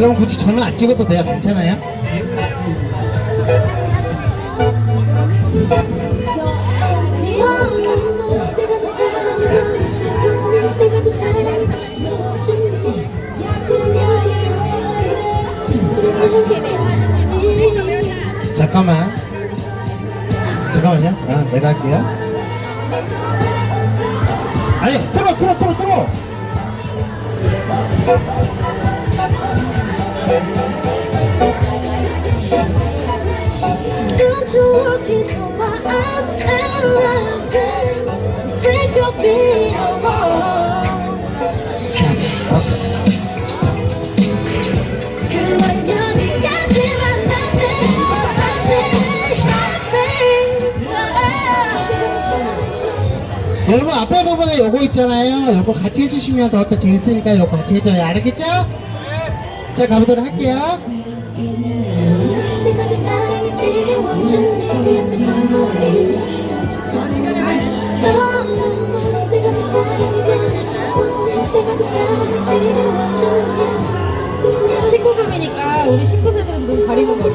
여러분 굳이 저는 안 찍어도 돼요. 괜찮아요? 잠깐만. 잠깐만요. 아, 내가 할게요. 아니, 틀어, 틀어, 틀어, 틀어! Don't you look into my eyes and love them Sick of being alone 여러분 앞에 부분에 요거 있잖아요 요거 같이 해주시면 더, 더 재밌으니까 요거 같이 해줘요 알겠죠? 자 가보도록 할게요. 19금이니까 우리 19세들은 눈 가리는 걸로.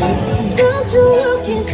Don't you look at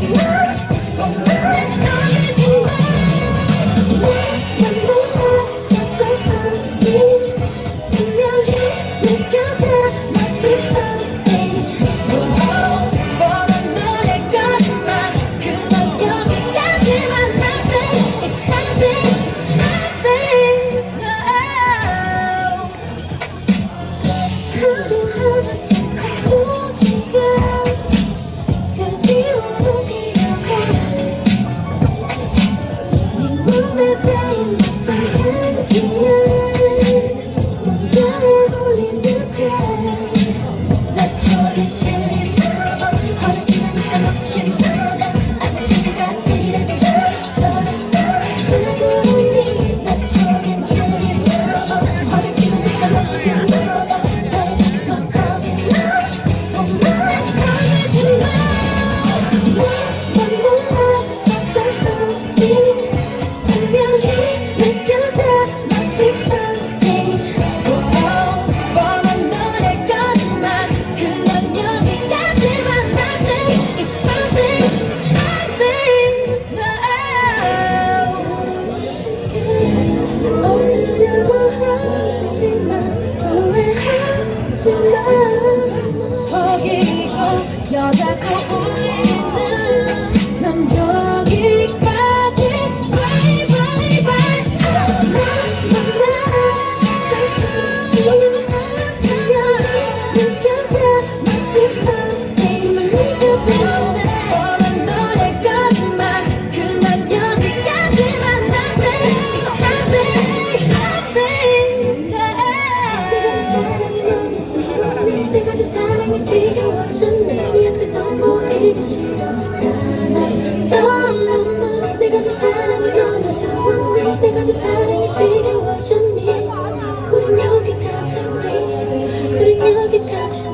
Yeah. 지만 서기고 여자고 울리고 내가 싫어 잠을 떠난 사랑이 너무서 왔니 내가 사랑이 지겨워졌니 우린 여기까지니 우린 여기까지